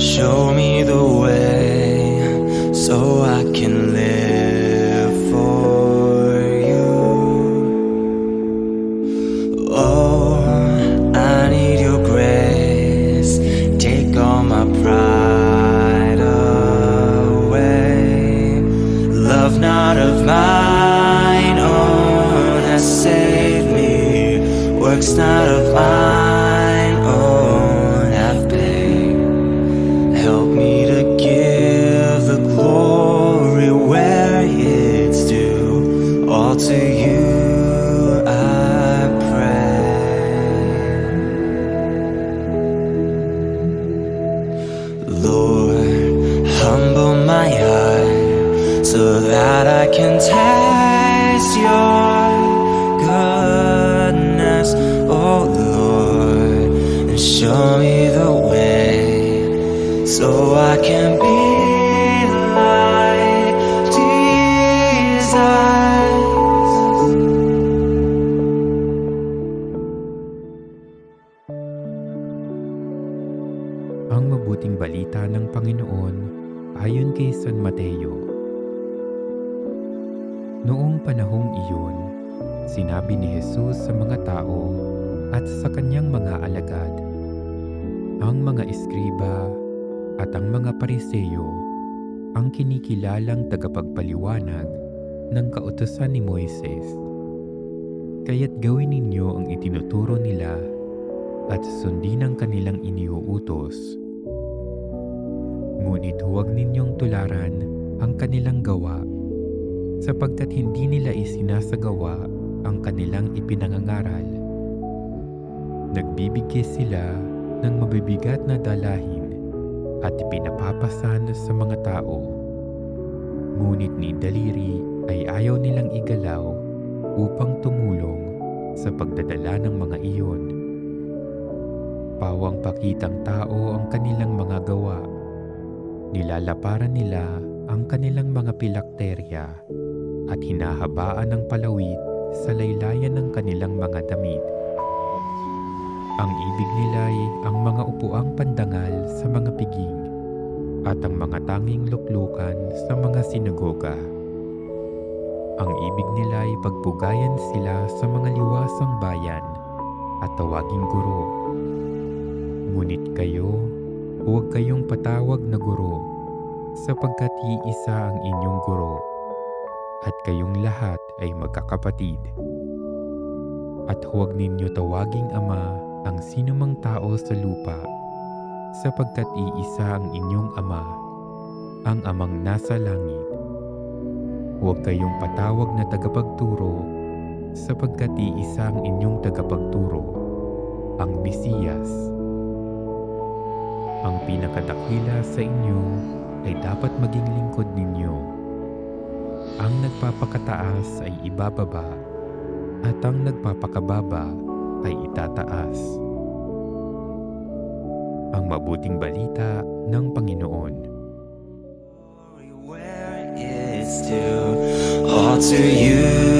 Show me the way so I can live for you. Oh, I need your grace. Take all my pride away. Love not of mine own has saved me. Works not of mine. So that I can taste your goodness, oh Lord, and show me the way so I can be like Jesus. Ang mabuting balita ng Panginoon ayon kay San Mateo. Noong panahong iyon, sinabi ni Jesus sa mga tao at sa kanyang mga alagad, ang mga eskriba at ang mga pariseyo ang kinikilalang tagapagpaliwanag ng kautusan ni Moises. Kaya't gawin ninyo ang itinuturo nila at sundin ang kanilang iniuutos. Ngunit huwag ninyong tularan ang kanilang gawa sapagkat hindi nila isinasagawa ang kanilang ipinangangaral. Nagbibigay sila ng mabibigat na dalahin at ipinapapasan sa mga tao. Ngunit ni daliri ay ayaw nilang igalaw upang tumulong sa pagdadala ng mga iyon. Pawang pakitang tao ang kanilang mga gawa. Nilalaparan nila ang kanilang mga pilakterya at hinahabaan ng palawit sa laylayan ng kanilang mga damit. Ang ibig nila'y ang mga upuang pandangal sa mga piging at ang mga tanging luklukan sa mga sinagoga. Ang ibig nila'y pagpugayan sila sa mga liwasang bayan at tawaging guro. Ngunit kayo, huwag kayong patawag na guro, sapagkat iisa ang inyong guro, at kayong lahat ay magkakapatid. At huwag ninyo tawaging ama ang sinumang tao sa lupa, sapagkat iisa ang inyong ama, ang amang nasa langit. Huwag kayong patawag na tagapagturo, sapagkat iisa ang inyong tagapagturo, ang Mesiyas. Ang pinakadakila sa inyo ay dapat maging lingkod ninyo. Ang nagpapakataas ay ibababa, at ang nagpapakababa ay itataas. Ang mabuting balita ng Panginoon. Where it's due. All to you